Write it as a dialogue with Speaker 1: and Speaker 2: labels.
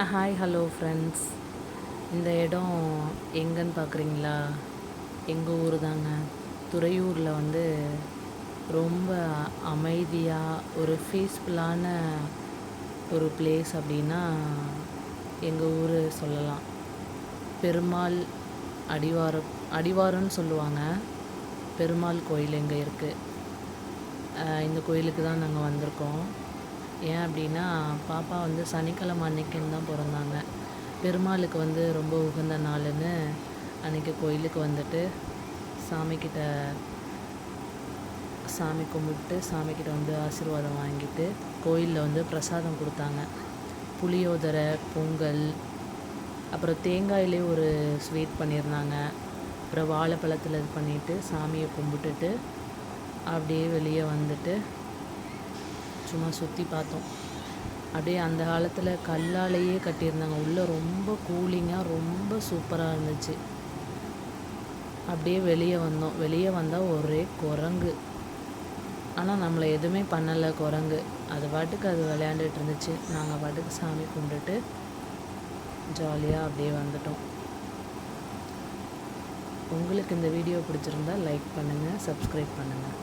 Speaker 1: Hi hello friends இந்த இடம் எங்கன்னு பார்க்குறீங்களா? எங்கள் ஊர் தாங்க. துறையூரில் வந்து ரொம்ப அமைதியாக ஒரு பீஸ்ஃபுல்லான ஒரு பிளேஸ் அப்படின்னா எங்கள் ஊர் சொல்லலாம். பெருமாள் அடிவாரம் அடிவாரம்னு சொல்லுவாங்க. பெருமாள் கோயில் இங்கே இருக்குது இந்த கோயிலுக்கு தான் நாங்கள் வந்திருக்கோம். ஏன் அப்படின்னா பாப்பா வந்து சனிக்கிழமை அன்னைக்குன்னு தான் பிறந்தாங்க. பெருமாளுக்கு வந்து ரொம்ப உகந்த நாளுன்னு அன்றைக்கி கோயிலுக்கு வந்துட்டு சாமிக்கிட்ட சாமி கும்பிட்டு சாமிக்கிட்ட வந்து ஆசீர்வாதம் வாங்கிட்டு கோயிலில் வந்து பிரசாதம் கொடுத்தாங்க. புளியோதரை பொங்கல் அப்புறம் தேங்காயிலே ஒரு ஸ்வீட் பண்ணியிருந்தாங்க. அப்புறம் வாழைப்பழத்தில் இது பண்ணிவிட்டு சாமியை கும்பிட்டுட்டு அப்படியே வெளியே வந்துட்டு சும்மா சுற்றி பார்த்தோம். அப்படியே அந்த காலத்தில் கல்லாலேயே கட்டியிருந்தாங்க. உள்ளே ரொம்ப கூலிங்காக ரொம்ப சூப்பராக இருந்துச்சு. அப்படியே வெளியே வந்தோம். வெளியே வந்தால் ஒரே குரங்கு. ஆனால் நம்மளை எதுவுமே பண்ணலை குரங்கு. அது பாட்டுக்கு அது விளையாண்டுட்டு இருந்துச்சு. நாங்கள் பாட்டுக்கு சாமி கும்பிட்டுட்டு ஜாலியாக அப்படியே வந்துட்டோம். உங்களுக்கு இந்த வீடியோ பிடிச்சிருந்தா லைக் பண்ணுங்கள் சப்ஸ்கிரைப் பண்ணுங்கள்